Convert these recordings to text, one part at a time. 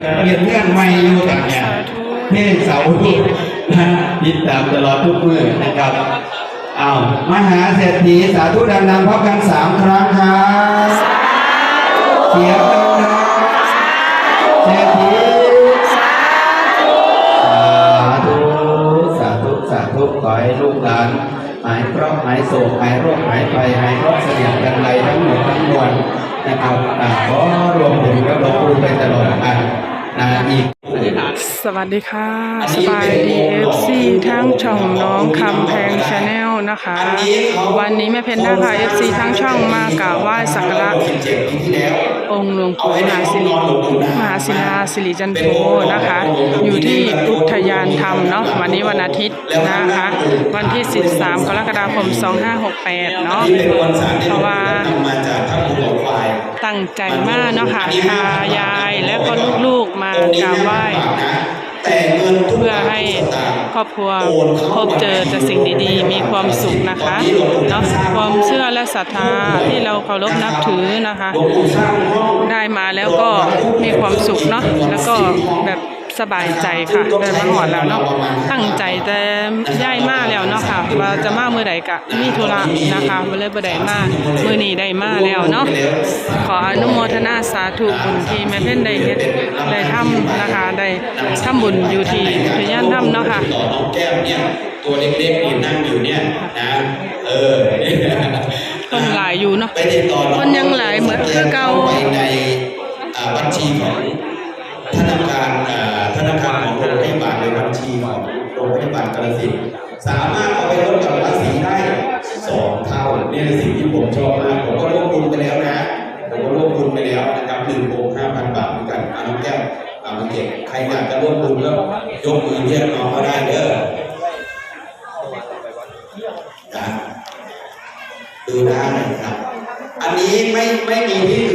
เรียนเพื่อนไม่อยู่กันเนี่ยเพ่เสาทุกนะติดตามตลอดทุกเมื่อนะครับอ้าวมหาเศรษฐีสาธุดังๆพร้อมกันสามครั้งครับเสียงดังเศรษฐีสาธุสาธุสาธุขอให้ลูกหลานหายเคราะห์หายโศกหายโรคหายภัยหายเคราะห์เสียงกันไรทั้งหมดทั้งมวล นะครับอ่าขอรวมถึงกับหลวงปู่ไปตลอดกันนะอีกสวัสดีค่ะ สบายดีเอฟซีทั้งช่องน้องคำแพงชาแนลนะคะ วันนี้แม่เพนด้าพาเอฟซีทั้งช่องมากราบไหว้สักการะองค์หลวงปู่มหาศิริมหาศิลาสิริจันโทนะคะ อยู่ที่อุทยาน ธรรมเนาะวันนี้วันอาทิตย์นะคะ วันที่ 13 กรกฎาคม 2568 เนาะเพราะว่าตั้งใจมากเนาะค่ะพายายและก็ลูกๆมากราบไหว้แต่เงินเพื่อให้ครอบครัวพบเจอแต่สิ่งดีๆ มีความสุขนะคะเนาะความเชื่อและศรัทธาที่เราเคารพนับถือนะคะ ได้มาแล้วก็มีความสุขเนาะแล้วก็แบบ สบายใจค่ะเดินมาหอดแล้วเนาะตั้งใจแต่ย้ายมาแล้วเนาะค่ะว่าจะมาเมื่อใดกะมีธุระนะคะมาเลยบ่ได้มาเมื่อนี้ได้มาแล้วเนาะขออนุโมทนาสาธุบุญที่แม่เพ่นได้เฮ็ดได้ทำนะคะได้ทำบุญอยู่ที่พยานถ้ำเนาะค่ะต่อน้องแก้มเนี่ยตัวเล็กๆนี่นั่งอยู่เนี่ยนะเออคนหลายอยู่เนาะไปติดต่อองคนยังหลายเหมือนคือเก่าไปในอ่าบัญชีของ ธนาคารธนาคารของโรงพยาบาลในบัญชีของโรงพยาบาลกาฬสินสามารถเอาไปลดหย่อนภาษีได้สองเท่านี่คือสิ่งที่ผมชอบมากผมก็ร่วมบุญไปแล้วนะผมก็ร่วมบุญไปแล้วนะครับหนึ่งองค์ห้าพันบาทเหมือนกันอาน้องแก้วอาน้องเก่งใครอยากจะร่วมบุญก็ยกมือเรียกน้องก็ได้เด้อนะดูได้นะครับ อันนี้ไม่ไม่มีที่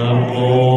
อ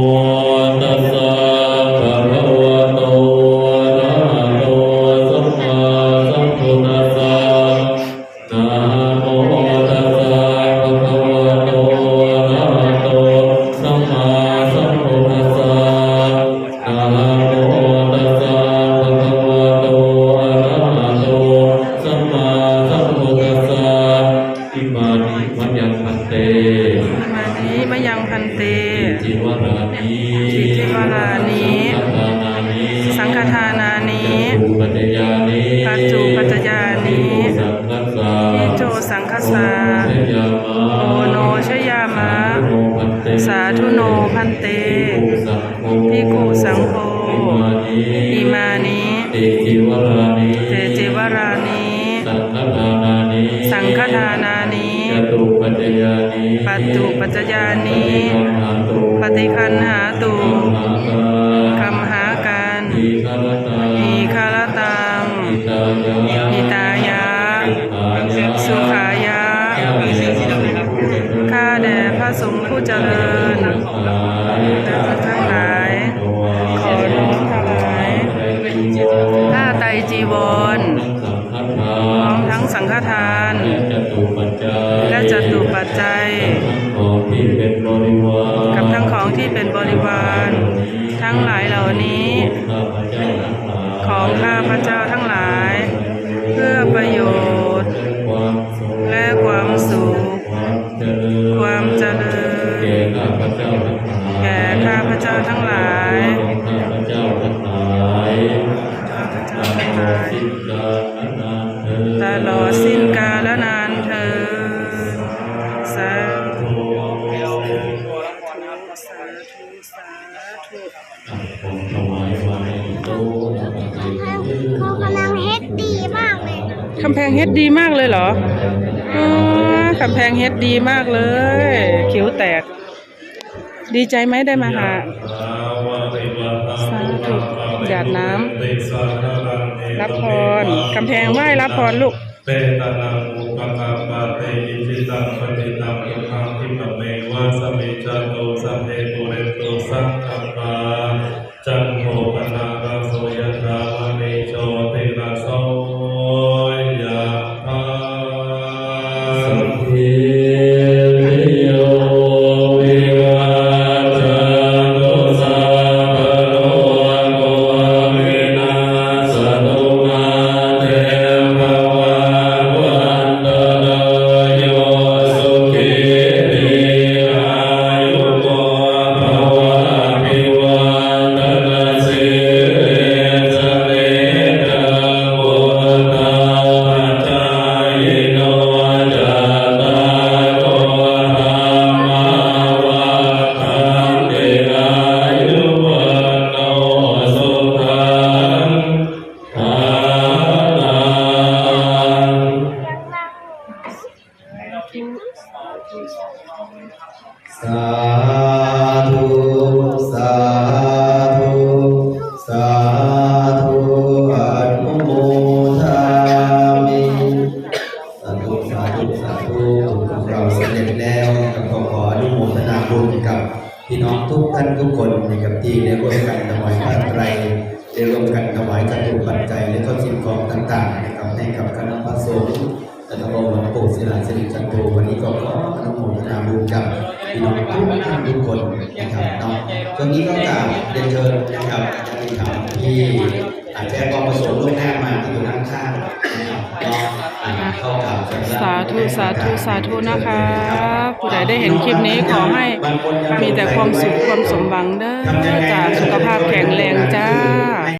พันเตภิกขุสังโฆภิกขุสังโฆอิมานิอิมานิเตจิวรานีเตจิวรานิสังฆทานานิสังฆทานานิจตุปัจจยานิปัจจุปัจจยานิปฏิคันหาตุปฏิคันหาตุคัมหาคำหาการทีฆรตาอีคารตังอิตายะอิตายะสุขายะ ข้าแด่พระสงฆ์ผู้เจริญแต่ทั้งหลาย ขอน้อมถวายผ้าไตรจีวรพร้อมทั้งสังฆทาน และจตุปัจจัย กับทั้งของที่เป็นบริวาร ทั้งหลายเหล่านี้ ของข้าพระเจ้าทั้งหลาย เพื่อประโยชน์ ผมถวายไว้โตแล้วก็ให้เขากำลังเฮ็ดดีมากเลยกำแพงเฮ็ดดีมากเลยเหรออ๋อกำแพงเฮ็ดดีมากเลย คิ้วแตก ดีใจไหมได้มาหาสาธุหยาดน้ำรับพรกำแพงไหว้รับพรลูกเปตานังอุปกาปาเตอิจิตังปฏิตังอุคังทิปะเมวะสะเมจันโตสัพเพปุเรนโตสังฆปาจั วันนี้ก็ขออนุโมทนาบุญกับพี่น้องทุกท่านทุกคนนะครับเนาะช่วงนี้ก็กราบเรียนเชิญนะครับญาติธรรมที่อาจจะความประสงค์ล่วงหน้ามาที่อยู่ด้านข้างนะครับเข้ากราบสักการะสาธุสาธุสาธุนะคะผู้ใดได้เห็นคลิปนี้ขอให้มีแต่ความสุขความสมหวังเด้อจ้าสุขภาพแข็งแรงจ้า